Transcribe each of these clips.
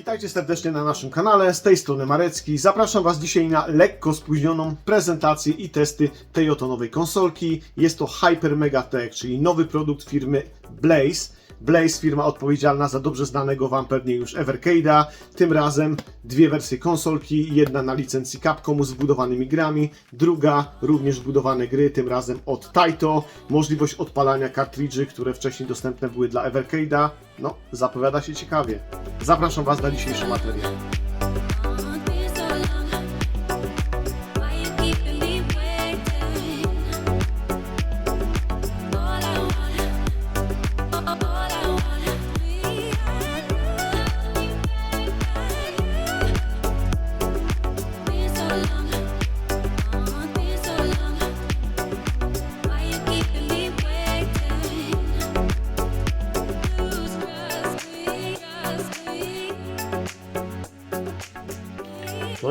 Witajcie serdecznie na naszym kanale, z tej strony Marecki. Zapraszam Was dzisiaj na lekko spóźnioną prezentację i testy tej oto nowej konsolki. Jest to Hyper Mega Tech, czyli nowy produkt firmy Blaze. Blaze, firma odpowiedzialna za dobrze znanego Wam pewnie już Evercade'a. Tym razem dwie wersje konsolki, jedna na licencji Capcomu z wbudowanymi grami, druga również wbudowane gry, tym razem od Taito. Możliwość odpalania kartridży, które wcześniej dostępne były dla Evercade'a. No, zapowiada się ciekawie. Zapraszam Was na dzisiejszy materiał.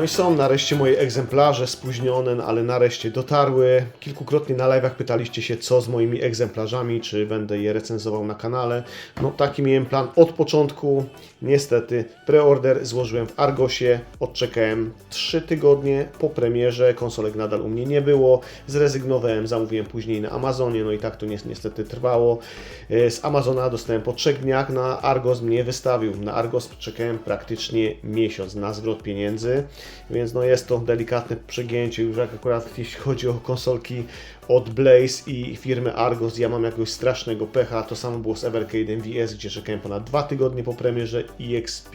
No i są nareszcie moje egzemplarze spóźnione, no ale nareszcie dotarły. Kilkukrotnie na live'ach pytaliście się, co z moimi egzemplarzami, czy będę je recenzował na kanale. No taki miałem plan od początku. Niestety preorder złożyłem w Argosie, odczekałem 3 tygodnie po premierze, konsolek nadal u mnie nie było. Zrezygnowałem, zamówiłem później na Amazonie, no i tak to ni- niestety trwało. E, Z Amazona dostałem po 3 dniach, na Argos mnie wystawił. Na Argos czekałem praktycznie miesiąc na zwrot pieniędzy, więc no jest to delikatne przegięcie, już jak akurat jeśli chodzi o konsolki od Blaze i firmy Argos, ja mam jakiegoś strasznego pecha, to samo było z Evercade'em VS, gdzie czekałem ponad 2 tygodnie po premierze EXP,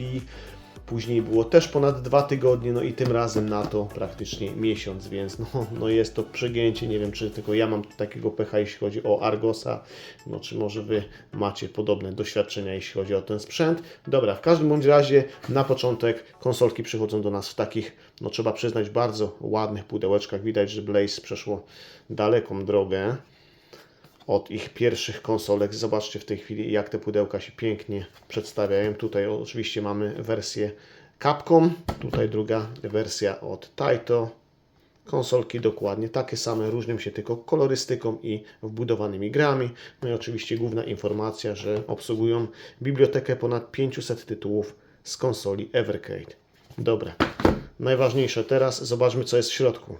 Później było też ponad dwa tygodnie, no i tym razem na to praktycznie miesiąc, więc no, no jest to przegięcie. Nie wiem, czy tylko ja mam takiego pecha, jeśli chodzi o Argosa, no czy może Wy macie podobne doświadczenia, jeśli chodzi o ten sprzęt. Dobra, w każdym bądź razie na początek konsolki przychodzą do nas w takich, no trzeba przyznać, bardzo ładnych pudełeczkach. Widać, że Blaze przeszło daleką drogę od ich pierwszych konsolek. Zobaczcie w tej chwili, jak te pudełka się pięknie przedstawiają. Tutaj oczywiście mamy wersję Capcom, tutaj druga wersja od Taito. Konsolki dokładnie takie same, różnią się tylko kolorystyką i wbudowanymi grami. No i oczywiście główna informacja, że obsługują bibliotekę ponad 500 tytułów z konsoli Evercade. Dobra, najważniejsze teraz, zobaczmy co jest w środku.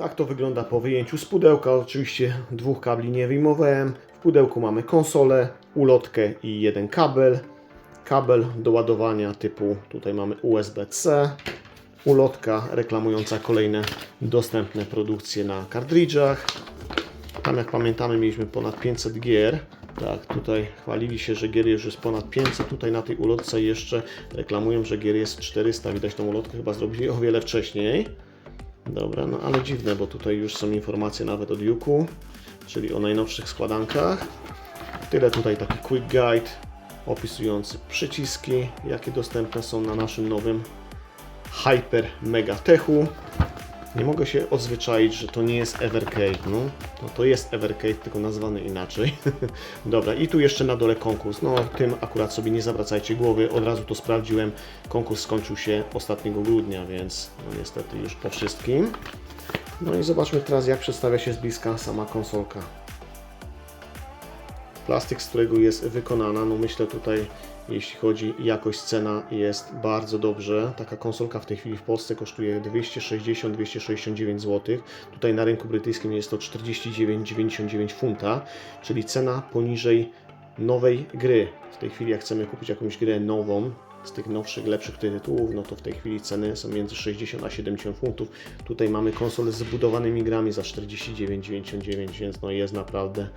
Tak to wygląda po wyjęciu z pudełka. Oczywiście dwóch kabli nie wyjmowałem. W pudełku mamy konsolę, ulotkę i jeden kabel. Kabel do ładowania typu, tutaj mamy USB-C. Ulotka reklamująca kolejne dostępne produkcje na kartridżach. Tam jak pamiętamy mieliśmy ponad 500 gier. Tak, tutaj chwalili się, że gier już jest ponad 500. Tutaj na tej ulotce jeszcze reklamują, że gier jest 400. Widać tą ulotkę chyba zrobili o wiele wcześniej. Dobra, no ale dziwne, bo tutaj już są informacje nawet od Juku, czyli o najnowszych składankach. Tyle tutaj taki quick guide opisujący przyciski, jakie dostępne są na naszym nowym Hyper Mega Techu. Nie mogę się odzwyczaić, że to nie jest Evercade. No, to, to jest Evercade, tylko nazwany inaczej. Dobra, i tu jeszcze na dole konkurs. No, tym akurat sobie nie zawracajcie głowy. Od razu to sprawdziłem. Konkurs skończył się ostatniego grudnia, więc no, niestety już po wszystkim. No i zobaczmy teraz, jak przedstawia się z bliska sama konsolka. Plastik, z którego jest wykonana, no myślę tutaj, jeśli chodzi jakość, cena jest bardzo dobrze. Taka konsolka w tej chwili w Polsce kosztuje 260-269 zł. Tutaj na rynku brytyjskim jest to 49,99 funta, czyli cena poniżej nowej gry. W tej chwili jak chcemy kupić jakąś grę nową, z tych nowszych, lepszych tytułów, no to w tej chwili ceny są między 60 a 70 funtów. Tutaj mamy konsolę z zbudowanymi grami za 49,99, więc no jest naprawdę,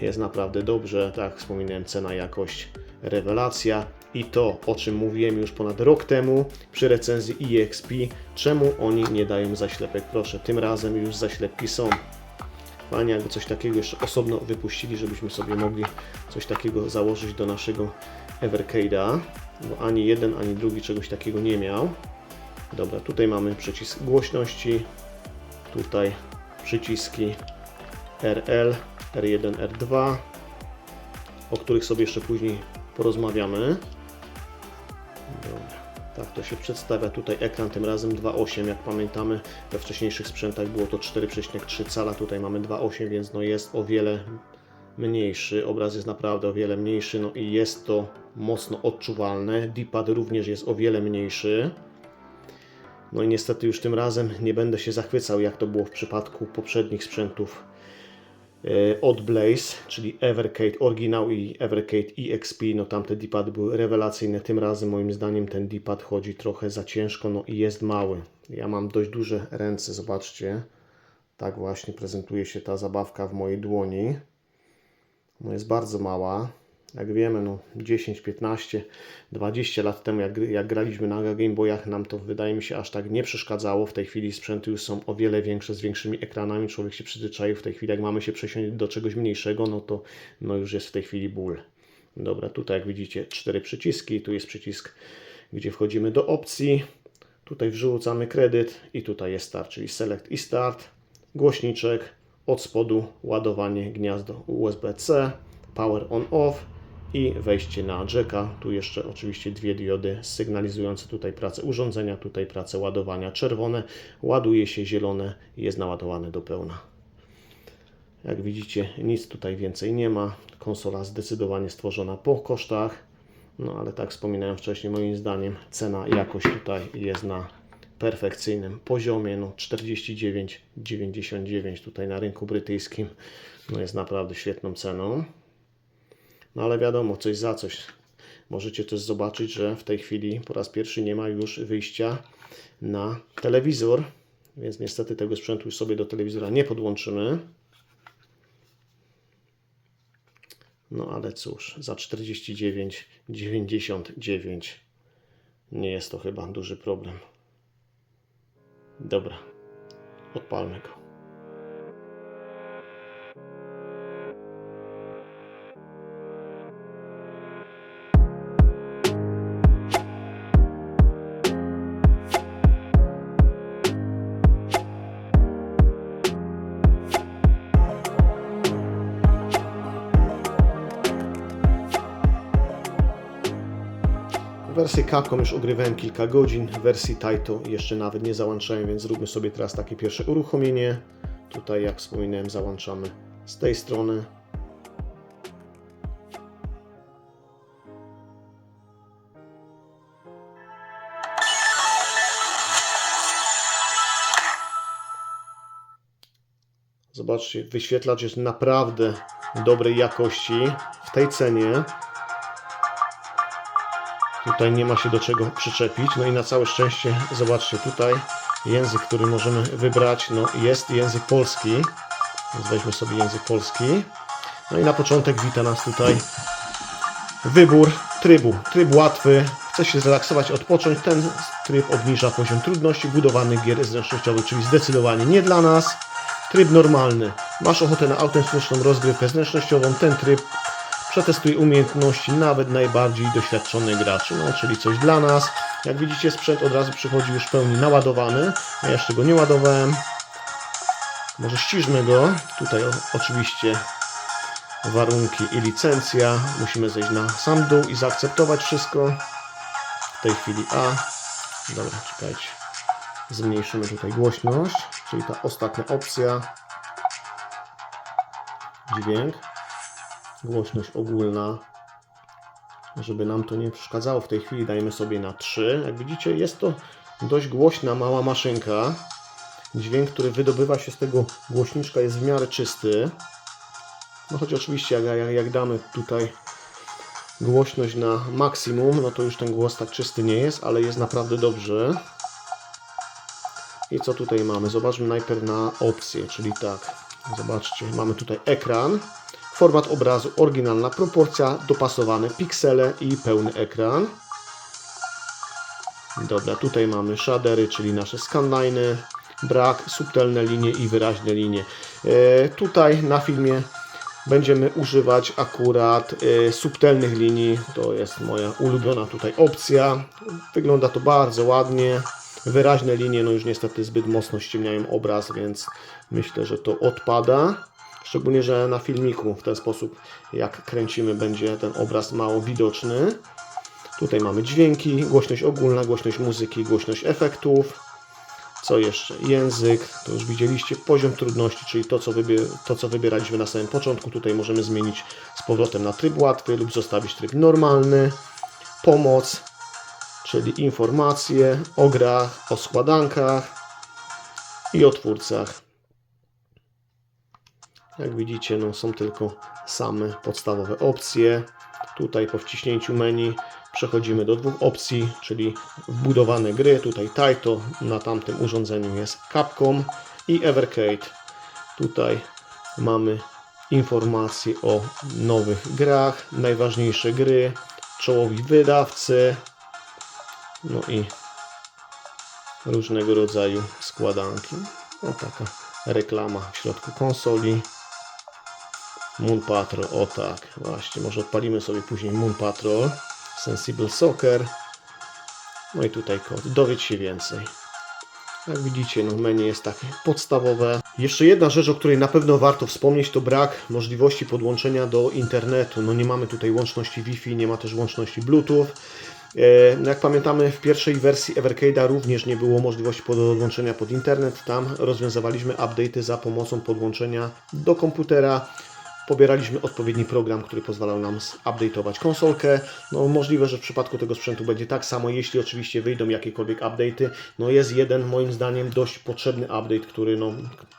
jest naprawdę dobrze. Tak jak wspominałem, cena, jakość, rewelacja. I to, o czym mówiłem już ponad rok temu przy recenzji EXP, czemu oni nie dają zaślepek. Proszę, tym razem już zaślepki są. Fajnie, jakby coś takiego jeszcze osobno wypuścili, żebyśmy sobie mogli coś takiego założyć do naszego Evercade'a, bo ani jeden, ani drugi czegoś takiego nie miał. Dobra, tutaj mamy przycisk głośności, tutaj przyciski RL, R1, R2, o których sobie jeszcze później porozmawiamy. Dobra. Tak to się przedstawia tutaj ekran, tym razem 2.8, jak pamiętamy we wcześniejszych sprzętach było to 4,3 cala, tutaj mamy 2.8, więc no jest o wiele mniejszy. Obraz jest naprawdę o wiele mniejszy, no i jest to mocno odczuwalne. D-pad również jest o wiele mniejszy. No i niestety już tym razem nie będę się zachwycał, jak to było w przypadku poprzednich sprzętów e, od Blaze, czyli Evercade Original i Evercade EXP. No tamte D-pady były rewelacyjne. Tym razem moim zdaniem ten D-pad chodzi trochę za ciężko, no i jest mały. Ja mam dość duże ręce, zobaczcie. Tak właśnie prezentuje się ta zabawka w mojej dłoni. No jest bardzo mała. Jak wiemy, no 10, 15, 20 lat temu, jak, jak graliśmy na Game Boyach, nam to wydaje mi się aż tak nie przeszkadzało. W tej chwili sprzęty już są o wiele większe, z większymi ekranami. Człowiek się przyzwyczaił. W tej chwili, jak mamy się przesiąść do czegoś mniejszego, no to no już jest w tej chwili ból. Dobra, tutaj jak widzicie, cztery przyciski. Tu jest przycisk, gdzie wchodzimy do opcji. Tutaj wrzucamy kredyt i tutaj jest start, czyli select i start. Głośniczek, od spodu ładowanie gniazdo USB-C, power on off i wejście na jacka. Tu jeszcze oczywiście dwie diody sygnalizujące tutaj pracę urządzenia, tutaj pracę ładowania. Czerwone ładuje się, zielone jest naładowane do pełna. Jak widzicie, nic tutaj więcej nie ma. Konsola zdecydowanie stworzona po kosztach. No ale tak wspominałem wcześniej, moim zdaniem cena jakość tutaj jest na perfekcyjnym poziomie. No 49,99 tutaj na rynku brytyjskim no jest naprawdę świetną ceną. No ale wiadomo, coś za coś. Możecie też zobaczyć, że w tej chwili po raz pierwszy nie ma już wyjścia na telewizor, więc niestety tego sprzętu już sobie do telewizora nie podłączymy. No ale cóż, za 49,99 nie jest to chyba duży problem. Dobra, odpalmy go. W wersji Capcom już ogrywałem kilka godzin, wersji Taito jeszcze nawet nie załączałem, więc zróbmy sobie teraz takie pierwsze uruchomienie. Tutaj, jak wspominałem, załączamy z tej strony. Zobaczcie, wyświetlacz jest naprawdę dobrej jakości w tej cenie. Tutaj nie ma się do czego przyczepić. No i na całe szczęście, zobaczcie tutaj, język, który możemy wybrać, no jest język polski. Więc weźmy sobie język polski. No i na początek wita nas tutaj wybór trybu. Tryb łatwy. Chce się zrelaksować, odpocząć. Ten tryb obniża poziom trudności budowanych gier zręcznościowych, czyli zdecydowanie nie dla nas. Tryb normalny. Masz ochotę na autentyczną rozgrywkę zręcznościową. Ten tryb przetestuje umiejętności nawet najbardziej doświadczonych graczy, no czyli coś dla nas. Jak widzicie sprzęt od razu przychodzi już w pełni naładowany, ja jeszcze go nie ładowałem. Może ściżmy go, tutaj oczywiście warunki i licencja, musimy zejść na sam dół i zaakceptować wszystko. W tej chwili A, dobra czekajcie, zmniejszymy tutaj głośność, czyli ta ostatnia opcja, dźwięk głośność ogólna, żeby nam to nie przeszkadzało. W tej chwili dajemy sobie na 3. Jak widzicie, jest to dość głośna, mała maszynka. Dźwięk, który wydobywa się z tego głośniczka jest w miarę czysty. No choć oczywiście jak, jak, jak damy tutaj głośność na maksimum, no to już ten głos tak czysty nie jest, ale jest naprawdę dobrze. I co tutaj mamy? Zobaczmy najpierw na opcje, czyli tak, zobaczcie, mamy tutaj ekran, format obrazu, oryginalna proporcja, dopasowane piksele i pełny ekran. Dobra, tutaj mamy shadery, czyli nasze scanliny, brak, subtelne linie i wyraźne linie. E, tutaj na filmie będziemy używać akurat e, subtelnych linii, to jest moja ulubiona tutaj opcja. Wygląda to bardzo ładnie. Wyraźne linie, no już niestety zbyt mocno ściemniają obraz, więc myślę, że to odpada. Szczególnie, że na filmiku w ten sposób, jak kręcimy, będzie ten obraz mało widoczny. Tutaj mamy dźwięki, głośność ogólna, głośność muzyki, głośność efektów. Co jeszcze? Język, to już widzieliście. Poziom trudności, czyli to co, to, co wybieraliśmy na samym początku. Tutaj możemy zmienić z powrotem na tryb łatwy lub zostawić tryb normalny. Pomoc, czyli informacje o grach, o składankach i o twórcach. Jak widzicie, no, są tylko same podstawowe opcje. Tutaj po wciśnięciu menu przechodzimy do dwóch opcji, czyli wbudowane gry. Tutaj Taito, na tamtym urządzeniu jest Capcom i Evercade. Tutaj mamy informacje o nowych grach, najważniejsze gry, czołowi wydawcy, no i różnego rodzaju składanki. No taka reklama w środku konsoli. Moon Patrol, o tak, właśnie, może odpalimy sobie później Moon Patrol, Sensible Soccer. No i tutaj kod, dowiedz się więcej. Jak widzicie, no menu jest takie podstawowe. Jeszcze jedna rzecz, o której na pewno warto wspomnieć, to brak możliwości podłączenia do internetu. No nie mamy tutaj łączności Wi-Fi, nie ma też łączności Bluetooth. E, Jak pamiętamy, w pierwszej wersji Evercade'a również nie było możliwości podłączenia pod internet. Tam rozwiązywaliśmy update'y za pomocą podłączenia do komputera. Pobieraliśmy odpowiedni program, który pozwalał nam update'ować konsolkę. No, możliwe, że w przypadku tego sprzętu będzie tak samo, jeśli oczywiście wyjdą jakiekolwiek update'y. No, jest jeden, moim zdaniem, dość potrzebny update, który no,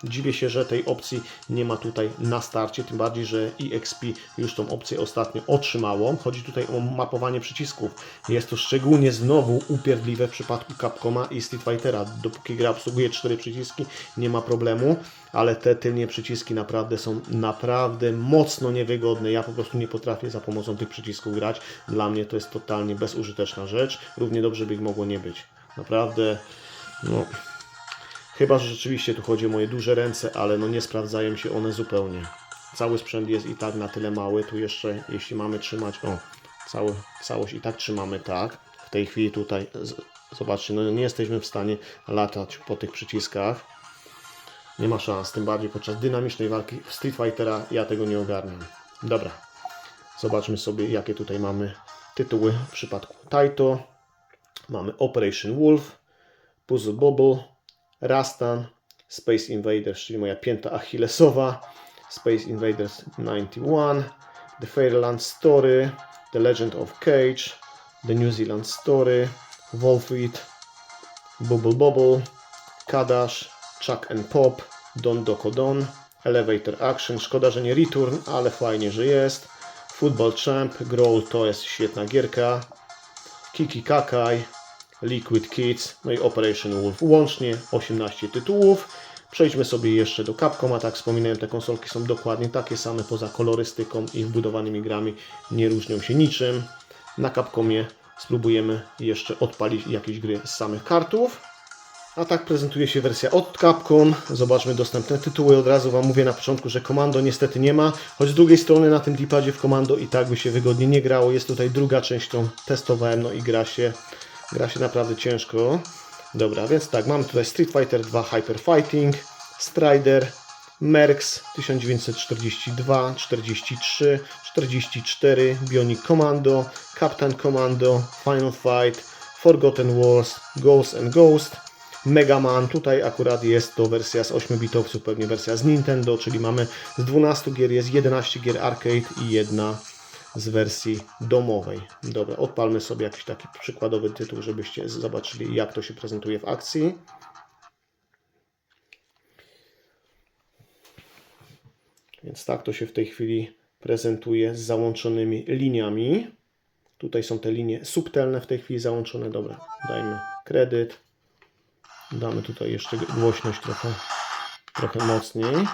dziwię się, że tej opcji nie ma tutaj na starcie, tym bardziej, że EXP już tą opcję ostatnio otrzymało. Chodzi tutaj o mapowanie przycisków. Jest to szczególnie znowu upierdliwe w przypadku Capcoma i Street Fightera. Dopóki gra obsługuje cztery przyciski, nie ma problemu, ale te tylnie przyciski naprawdę są naprawdę mocno niewygodne. Ja po prostu nie potrafię za pomocą tych przycisków grać. Dla mnie to jest totalnie bezużyteczna rzecz. Równie dobrze by ich mogło nie być. Naprawdę, no, Chyba, że rzeczywiście tu chodzi o moje duże ręce, ale no nie sprawdzają się one zupełnie. Cały sprzęt jest i tak na tyle mały. Tu jeszcze, jeśli mamy trzymać, o, cały, całość i tak trzymamy tak. W tej chwili tutaj, z, zobaczcie, no nie jesteśmy w stanie latać po tych przyciskach. Nie ma szans, tym bardziej podczas dynamicznej walki Street Fightera ja tego nie ogarniam. Dobra, zobaczmy sobie jakie tutaj mamy tytuły w przypadku Taito. Mamy Operation Wolf, Puzzle Bobble, Rastan, Space Invaders, czyli moja pięta achillesowa, Space Invaders 91, The Fairyland Story, The Legend of Cage, The New Zealand Story, Wolfweed, Bubble Bobble, Kadash, Chuck and Pop, Don Doko Don, Elevator Action, szkoda, że nie Return, ale fajnie, że jest, Football Champ, Growl to jest świetna gierka, Kiki Kakai, Liquid Kids, no i Operation Wolf. Łącznie 18 tytułów. Przejdźmy sobie jeszcze do Capcom, a tak wspominałem, te konsolki są dokładnie takie same, poza kolorystyką i wbudowanymi grami nie różnią się niczym. Na Capcomie spróbujemy jeszcze odpalić jakieś gry z samych kartów. A tak prezentuje się wersja od Capcom. Zobaczmy dostępne tytuły. Od razu Wam mówię na początku, że Komando niestety nie ma. Choć z drugiej strony na tym dipadzie w Komando i tak by się wygodnie nie grało. Jest tutaj druga część, którą testowałem, no i gra się, gra się naprawdę ciężko. Dobra, więc tak, mamy tutaj Street Fighter 2 Hyper Fighting, Strider, Mercs 1942, 43, 44, Bionic Commando, Captain Commando, Final Fight, Forgotten Wars, Ghost and Ghost, Mega Man, tutaj akurat jest to wersja z 8 bitowców, pewnie wersja z Nintendo, czyli mamy z 12 gier jest 11 gier arcade i jedna z wersji domowej. Dobra, odpalmy sobie jakiś taki przykładowy tytuł, żebyście zobaczyli jak to się prezentuje w akcji. Więc tak to się w tej chwili prezentuje z załączonymi liniami. Tutaj są te linie subtelne w tej chwili załączone. Dobra, dajmy kredyt. Damy tutaj jeszcze głośność trochę, trochę mocniej.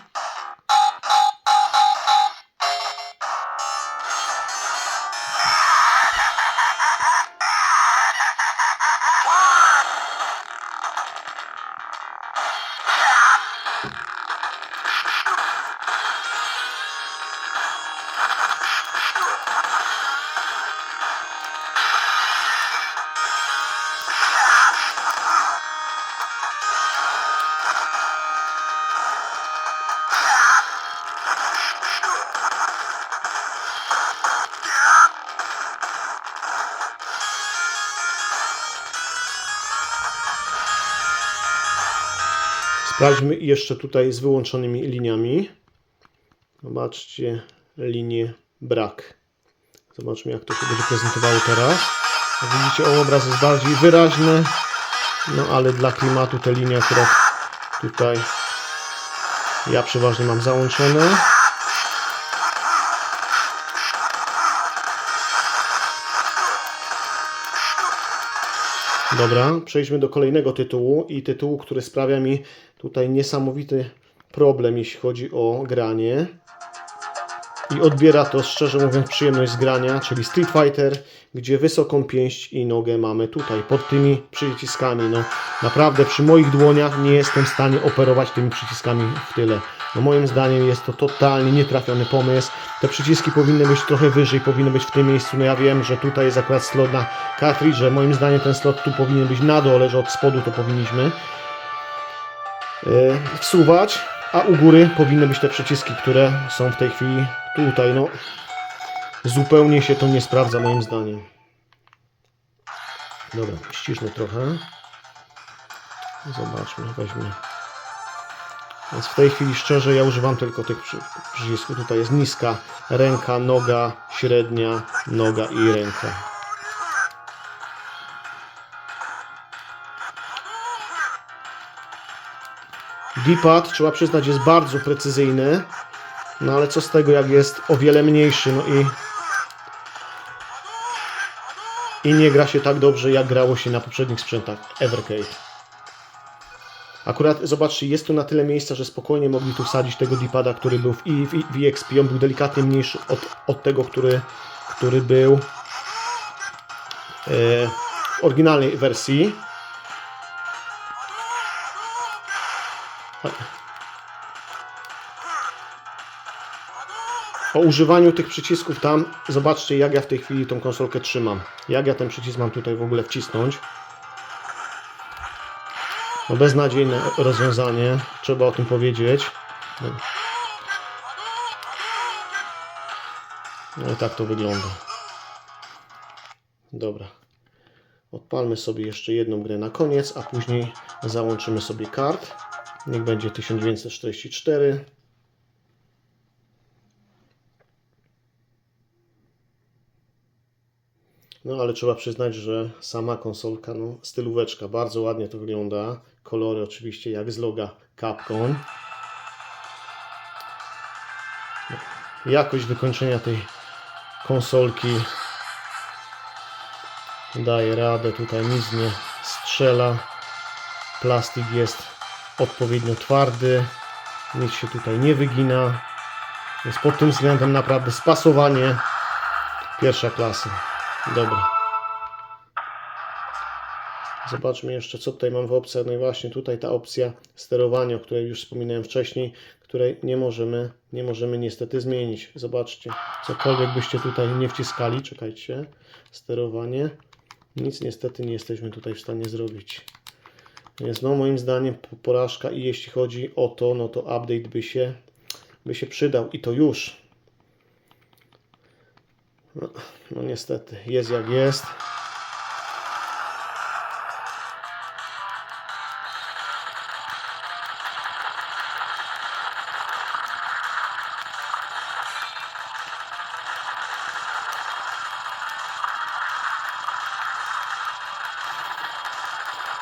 Sprawdźmy jeszcze tutaj z wyłączonymi liniami. Zobaczcie, linie brak. Zobaczmy, jak to się będzie prezentowało teraz. Jak widzicie, obraz jest bardziej wyraźny. No ale dla klimatu te linie akurat tutaj ja przeważnie mam załączone. Dobra, przejdźmy do kolejnego tytułu i tytułu, który sprawia mi tutaj niesamowity problem, jeśli chodzi o granie. I odbiera to, szczerze mówiąc, przyjemność z grania, czyli Street Fighter, gdzie wysoką pięść i nogę mamy tutaj, pod tymi przyciskami. No, naprawdę przy moich dłoniach nie jestem w stanie operować tymi przyciskami w tyle. No, moim zdaniem jest to totalnie nietrafiony pomysł. Te przyciski powinny być trochę wyżej, powinny być w tym miejscu. No ja wiem, że tutaj jest akurat slot na cartridge. Moim zdaniem ten slot tu powinien być na dole, że od spodu to powinniśmy yy, wsuwać, a u góry powinny być te przyciski, które są w tej chwili tutaj. No, zupełnie się to nie sprawdza moim zdaniem. Dobra, ściszmy trochę. Zobaczmy, weźmy. Więc w tej chwili szczerze ja używam tylko tych przy- przycisków. Tutaj jest niska ręka, noga, średnia, noga i ręka. D-pad, trzeba przyznać, jest bardzo precyzyjny. No ale co z tego, jak jest o wiele mniejszy, no i i nie gra się tak dobrze, jak grało się na poprzednich sprzętach Evercade. Akurat zobaczcie, jest tu na tyle miejsca, że spokojnie mogli tu wsadzić tego D-pada, który był w, i- w, w EXP. On był delikatnie mniejszy od, od tego, który, który był e, w oryginalnej wersji. O używaniu tych przycisków tam, zobaczcie jak ja w tej chwili tą konsolkę trzymam. Jak ja ten przycisk mam tutaj w ogóle wcisnąć. No beznadziejne rozwiązanie, trzeba o tym powiedzieć. No i tak to wygląda. Dobra. Odpalmy sobie jeszcze jedną grę na koniec, a później załączymy sobie kart. Niech będzie 1944. No ale trzeba przyznać, że sama konsolka, no stylóweczka, bardzo ładnie to wygląda. Kolory oczywiście jak z loga Capcom. Jakość wykończenia tej konsolki daje radę, tutaj nic nie strzela. Plastik jest odpowiednio twardy, nic się tutaj nie wygina. Więc pod tym względem naprawdę spasowanie pierwsza klasa. Dobra. Zobaczmy jeszcze, co tutaj mam w opcjach. No i właśnie tutaj ta opcja sterowania, o której już wspominałem wcześniej, której nie możemy, nie możemy niestety zmienić. Zobaczcie, cokolwiek byście tutaj nie wciskali, czekajcie, sterowanie, nic niestety nie jesteśmy tutaj w stanie zrobić. Więc no moim zdaniem po- porażka i jeśli chodzi o to, no to update by się, by się przydał i to już. No, no niestety, jest jak jest.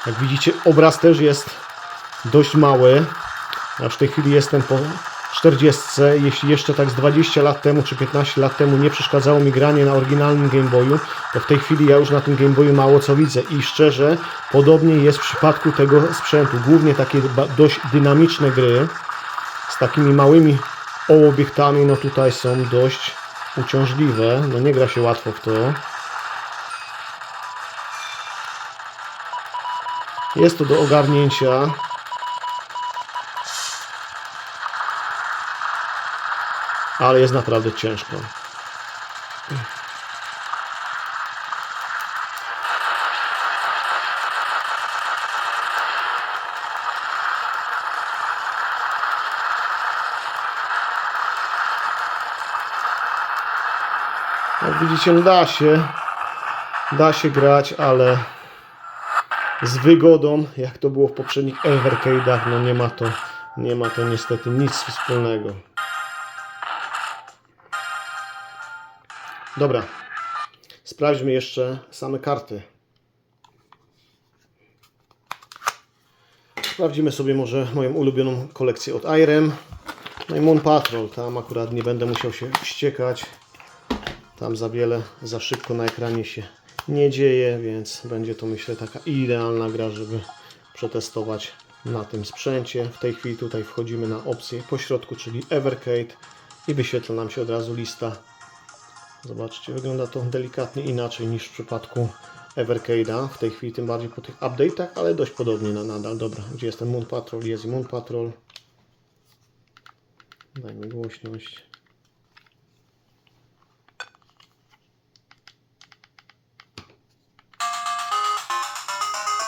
Jak widzicie, obraz też jest dość mały. Ja w tej chwili jestem po 40. Jeśli jeszcze tak z 20 lat temu czy 15 lat temu nie przeszkadzało mi granie na oryginalnym Game Boyu, to w tej chwili ja już na tym Game Boyu mało co widzę. I szczerze, podobnie jest w przypadku tego sprzętu. Głównie takie dość dynamiczne gry z takimi małymi obiektami, no tutaj są dość uciążliwe. No nie gra się łatwo w to. Jest to do ogarnięcia. Ale jest naprawdę ciężko. Jak widzicie, no da się. Da się grać, ale z wygodą, jak to było w poprzednich Evercade'ach, no nie ma to, nie ma to niestety nic wspólnego. Dobra, sprawdźmy jeszcze same karty. Sprawdzimy sobie może moją ulubioną kolekcję od Irem. No i Moon Patrol, tam akurat nie będę musiał się wściekać. Tam za wiele, za szybko na ekranie się nie dzieje, więc będzie to myślę taka idealna gra, żeby przetestować na tym sprzęcie. W tej chwili tutaj wchodzimy na opcję pośrodku, czyli Evercade i wyświetla nam się od razu lista. Zobaczcie, wygląda to delikatnie inaczej niż w przypadku Evercade'a. W tej chwili tym bardziej po tych update'ach, ale dość podobnie na nadal. Dobra, gdzie jest ten Moon Patrol? Jest i Moon Patrol. Dajmy głośność.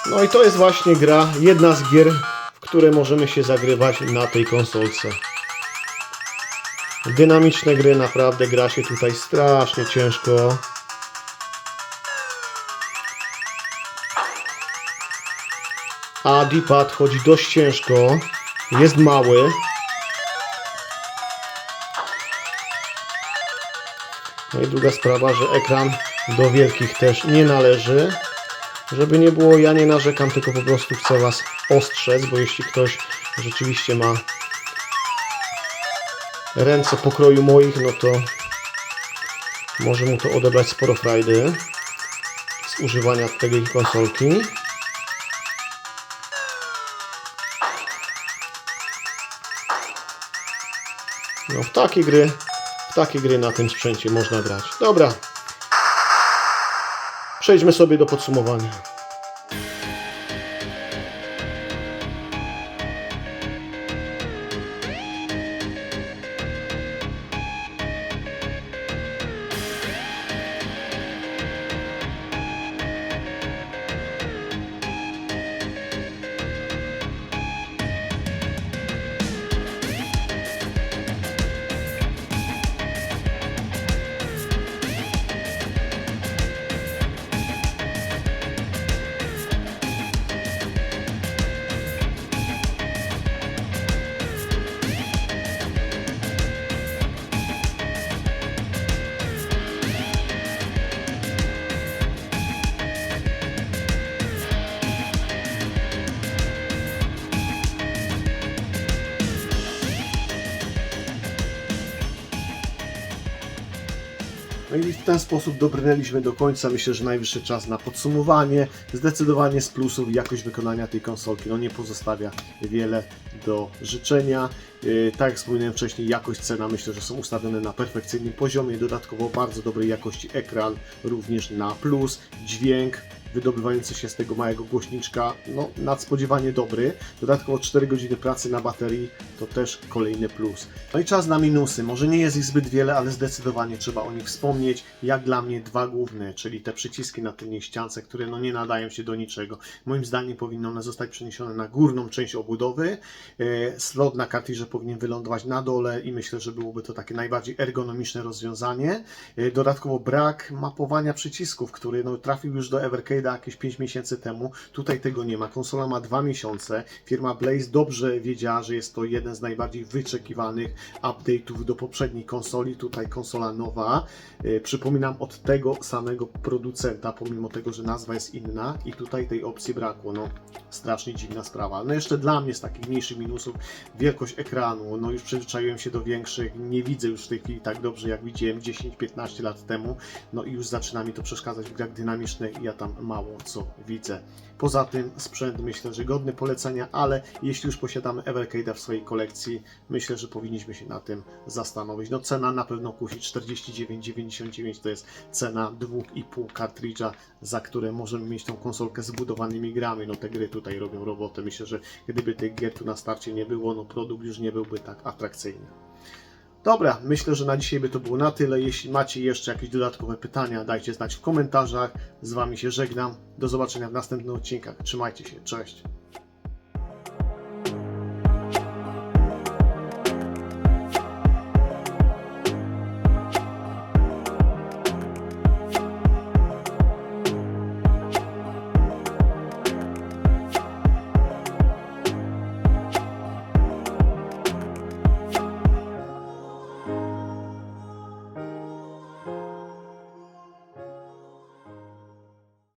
No i to jest właśnie gra, jedna z gier, w które możemy się zagrywać na tej konsolce. Dynamiczne gry, naprawdę gra się tutaj strasznie ciężko. A D-pad chodzi dość ciężko, jest mały. No i druga sprawa, że ekran do wielkich też nie należy. Żeby nie było, ja nie narzekam, tylko po prostu chcę Was ostrzec, bo jeśli ktoś rzeczywiście ma ręce pokroju moich, no to może mu to odebrać sporo frajdy z używania tej konsolki. No w takie gry, w takie gry na tym sprzęcie można grać. Dobra. Przejdźmy sobie do podsumowania. No i w ten sposób dobrnęliśmy do końca. Myślę, że najwyższy czas na podsumowanie. Zdecydowanie z plusów jakość wykonania tej konsolki no nie pozostawia wiele do życzenia. Yy, Tak jak wspomniałem wcześniej, jakość, cena myślę, że są ustawione na perfekcyjnym poziomie. Dodatkowo bardzo dobrej jakości ekran, również na plus, dźwięk wydobywający się z tego małego głośniczka, no nadspodziewanie dobry. Dodatkowo 4 godziny pracy na baterii to też kolejny plus. No i czas na minusy. Może nie jest ich zbyt wiele, ale zdecydowanie trzeba o nich wspomnieć. Jak dla mnie dwa główne, czyli te przyciski na tylnej ściance, które no nie nadają się do niczego. Moim zdaniem powinny one zostać przeniesione na górną część obudowy. E, Slot na kartridże powinien wylądować na dole i myślę, że byłoby to takie najbardziej ergonomiczne rozwiązanie. E, Dodatkowo brak mapowania przycisków, który no, trafił już do Evercade'a jakieś 5 miesięcy temu. Tutaj tego nie ma. Konsola ma 2 miesiące. Firma Blaze dobrze wiedziała, że jest to jeden z najbardziej wyczekiwanych update'ów do poprzedniej konsoli. Tutaj konsola nowa. E, Przypominam od tego samego producenta, pomimo tego, że nazwa jest inna i tutaj tej opcji brakło. No, strasznie dziwna sprawa. No jeszcze dla mnie z takich mniejszych minusów wielkość ekranu. No już przyzwyczaiłem się do większych. Nie widzę już w tej chwili tak dobrze, jak widziałem 10-15 lat temu. No i już zaczyna mi to przeszkadzać w grach dynamicznych ja tam mało co widzę. Poza tym sprzęt myślę, że godny polecenia, ale jeśli już posiadamy Evercade'a w swojej kolekcji, myślę, że powinniśmy się na tym zastanowić. No cena na pewno kusi 49,99 to jest cena 2,5 kartridża, za które możemy mieć tą konsolkę z budowanymi grami. No te gry tutaj robią robotę. Myślę, że gdyby tych gier tu na starcie nie było, no produkt już nie byłby tak atrakcyjny. Dobra, myślę, że na dzisiaj by to było na tyle. Jeśli macie jeszcze jakieś dodatkowe pytania, dajcie znać w komentarzach. Z Wami się żegnam. Do zobaczenia w następnych odcinkach. Trzymajcie się. Cześć.